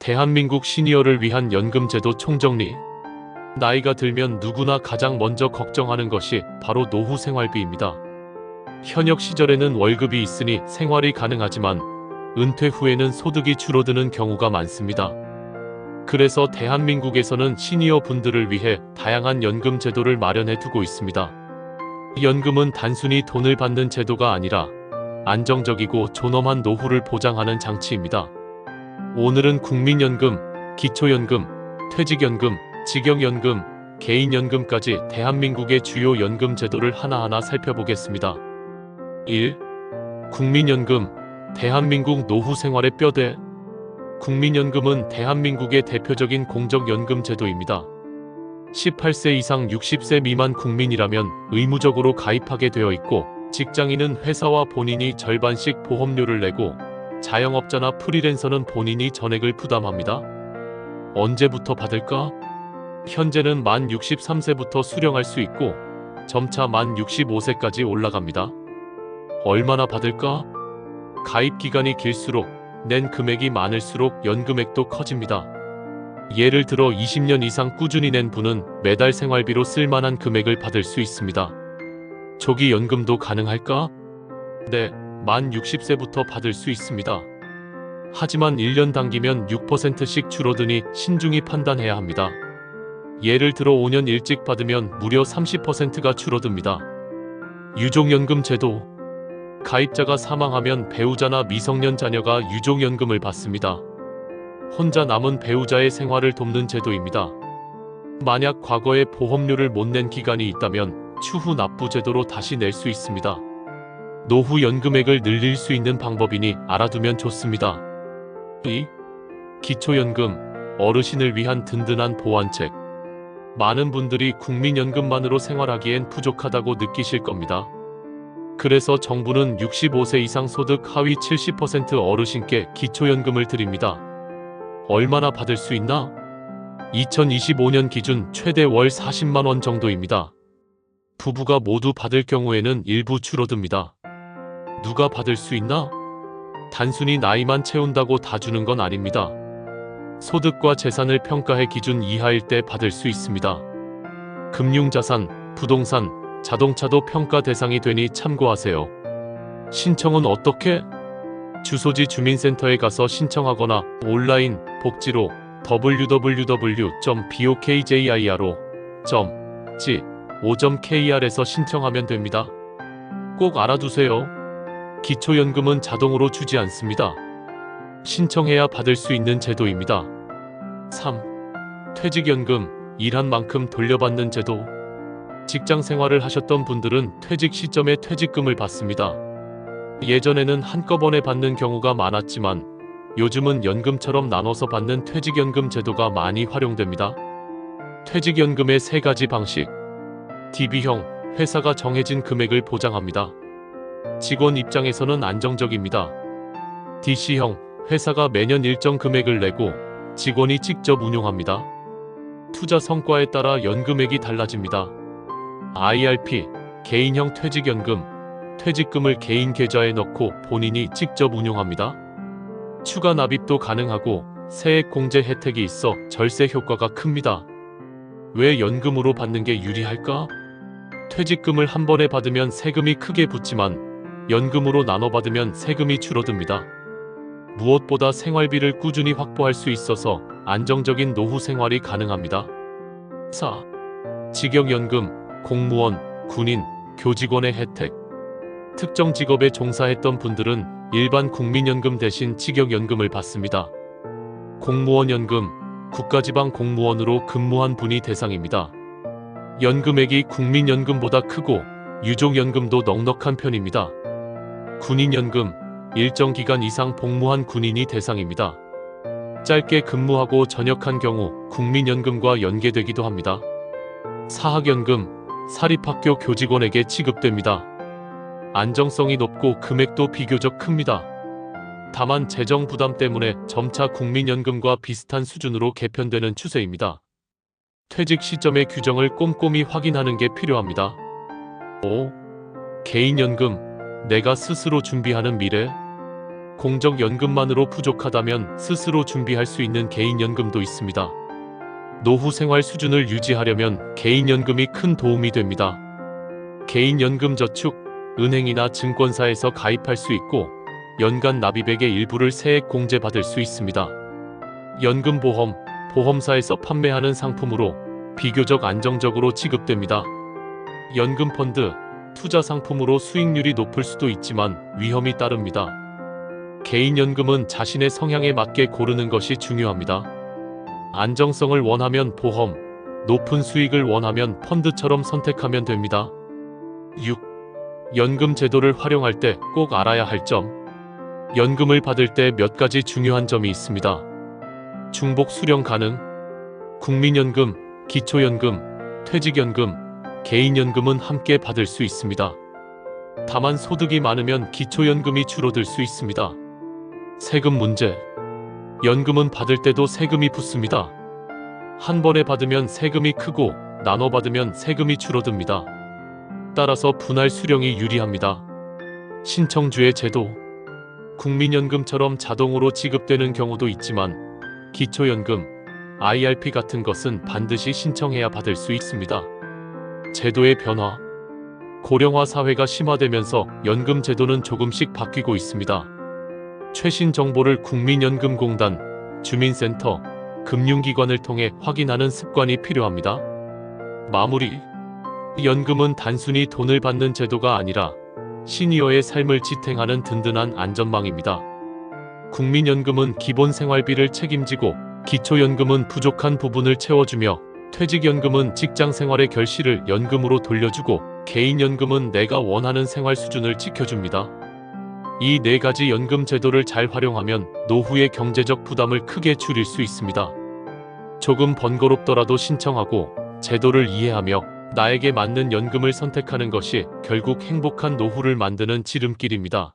대한민국 시니어를 위한 연금제도 총정리. 나이가 들면 누구나 가장 먼저 걱정하는 것이 바로 노후 생활비입니다. 현역 시절에는 월급이 있으니 생활이 가능하지만 은퇴 후에는 소득이 줄어드는 경우가 많습니다. 그래서 대한민국에서는 시니어 분들을 위해 다양한 연금 제도를 마련해 두고 있습니다. 연금은 단순히 돈을 받는 제도가 아니라 안정적이고 존엄한 노후를 보장하는 장치입니다. 오늘은 국민연금, 기초연금, 퇴직연금, 직영연금, 개인연금까지 대한민국의 주요 연금 제도를 하나하나 살펴보겠습니다. 1. 국민연금, 대한민국 노후 생활의 뼈대. 국민연금은 대한민국의 대표적인 공적연금 제도입니다. 18세 이상 60세 미만 국민이라면 의무적으로 가입하게 되어 있고 직장인은 회사와 본인이 절반씩 보험료를 내고 자영업자나 프리랜서는 본인이 전액을 부담합니다. 언제부터 받을까? 현재는 만 63세부터 수령할 수 있고 점차 만 65세까지 올라갑니다. 얼마나 받을까? 가입 기간이 길수록 낸 금액이 많을수록 연금액도 커집니다. 예를 들어 20년 이상 꾸준히 낸 분은 매달 생활비로 쓸만한 금액을 받을 수 있습니다. 조기 연금도 가능할까? 네, 만 60세부터 받을 수 있습니다. 하지만 1년 당기면 6%씩 줄어드니 신중히 판단해야 합니다. 예를 들어 5년 일찍 받으면 무려 30%가 줄어듭니다. 유족연금 제도 가입자가 사망하면 배우자나 미성년 자녀가 유족연금을 받습니다. 혼자 남은 배우자의 생활을 돕는 제도입니다. 만약 과거에 보험료를 못 낸 기간이 있다면 추후 납부 제도로 다시 낼 수 있습니다. 노후 연금액을 늘릴 수 있는 방법이니 알아두면 좋습니다. 2. 기초연금, 어르신을 위한 든든한 보완책. 많은 분들이 국민연금만으로 생활하기엔 부족하다고 느끼실 겁니다. 그래서 정부는 65세 이상 소득 하위 70% 어르신께 기초연금을 드립니다. 얼마나 받을 수 있나? 2025년 기준 최대 월 40만 원 정도입니다. 부부가 모두 받을 경우에는 일부 줄어듭니다. 누가 받을 수 있나? 단순히 나이만 채운다고 다 주는 건 아닙니다. 소득과 재산을 평가해 기준 이하일 때 받을 수 있습니다. 금융자산, 부동산, 자동차도 평가 대상이 되니 참고하세요. 신청은 어떻게? 주소지 주민센터에 가서 신청하거나 온라인 복지로 www.bokjiro.g5.kr에서 신청하면 됩니다. 꼭 알아두세요. 기초연금은 자동으로 주지 않습니다. 신청해야 받을 수 있는 제도입니다. 3. 퇴직연금, 일한 만큼 돌려받는 제도. 직장 생활을 하셨던 분들은 퇴직 시점에 퇴직금을 받습니다. 예전에는 한꺼번에 받는 경우가 많았지만 요즘은 연금처럼 나눠서 받는 퇴직연금 제도가 많이 활용됩니다. 퇴직연금의 세 가지 방식. DB형, 회사가 정해진 금액을 보장합니다. 직원 입장에서는 안정적입니다. DC형, 회사가 매년 일정 금액을 내고 직원이 직접 운용합니다. 투자 성과에 따라 연금액이 달라집니다. IRP, 개인형 퇴직연금, 퇴직금을 개인 계좌에 넣고 본인이 직접 운용합니다. 추가 납입도 가능하고 세액 공제 혜택이 있어 절세 효과가 큽니다. 왜 연금으로 받는 게 유리할까? 퇴직금을 한 번에 받으면 세금이 크게 붙지만 연금으로 나눠 받으면 세금이 줄어듭니다. 무엇보다 생활비를 꾸준히 확보할 수 있어서 안정적인 노후 생활이 가능합니다. 4. 직영연금, 공무원, 군인, 교직원의 혜택. 특정 직업에 종사했던 분들은 일반 국민연금 대신 직영연금을 받습니다. 공무원연금, 국가지방 공무원으로 근무한 분이 대상입니다. 연금액이 국민연금보다 크고 유족연금도 넉넉한 편입니다. 군인연금, 일정 기간 이상 복무한 군인이 대상입니다. 짧게 근무하고 전역한 경우 국민연금과 연계되기도 합니다. 사학연금, 사립학교 교직원에게 지급됩니다. 안정성이 높고 금액도 비교적 큽니다. 다만 재정 부담 때문에 점차 국민연금과 비슷한 수준으로 개편되는 추세입니다. 퇴직 시점의 규정을 꼼꼼히 확인하는 게 필요합니다. 5. 개인연금, 내가 스스로 준비하는 미래. 공적연금만으로 부족하다면 스스로 준비할 수 있는 개인연금도 있습니다. 노후 생활 수준을 유지하려면 개인연금이 큰 도움이 됩니다. 개인연금 저축, 은행이나 증권사에서 가입할 수 있고 연간 납입액의 일부를 세액 공제받을 수 있습니다. 연금보험, 보험사에서 판매하는 상품으로 비교적 안정적으로 지급됩니다. 연금펀드, 투자 상품으로 수익률이 높을 수도 있지만 위험이 따릅니다. 개인연금은 자신의 성향에 맞게 고르는 것이 중요합니다. 안정성을 원하면 보험, 높은 수익을 원하면 펀드처럼 선택하면 됩니다. 6. 연금 제도를 활용할 때 꼭 알아야 할 점. 연금을 받을 때 몇 가지 중요한 점이 있습니다. 중복 수령 가능, 국민연금, 기초연금, 퇴직연금, 개인연금은 함께 받을 수 있습니다. 다만 소득이 많으면 기초연금이 줄어들 수 있습니다. 세금 문제. 연금은 받을 때도 세금이 붙습니다. 한 번에 받으면 세금이 크고 나눠 받으면 세금이 줄어듭니다. 따라서 분할 수령이 유리합니다. 신청주의 제도. 국민연금처럼 자동으로 지급되는 경우도 있지만 기초연금, IRP 같은 것은 반드시 신청해야 받을 수 있습니다. 제도의 변화. 고령화 사회가 심화되면서 연금 제도는 조금씩 바뀌고 있습니다. 최신 정보를 국민연금공단, 주민센터, 금융기관을 통해 확인하는 습관이 필요합니다. 마무리. 연금은 단순히 돈을 받는 제도가 아니라 시니어의 삶을 지탱하는 든든한 안전망입니다. 국민연금은 기본 생활비를 책임지고 기초연금은 부족한 부분을 채워주며 퇴직연금은 직장 생활의 결실을 연금으로 돌려주고 개인연금은 내가 원하는 생활 수준을 지켜줍니다. 이 네 가지 연금 제도를 잘 활용하면 노후의 경제적 부담을 크게 줄일 수 있습니다. 조금 번거롭더라도 신청하고 제도를 이해하며 나에게 맞는 연금을 선택하는 것이 결국 행복한 노후를 만드는 지름길입니다.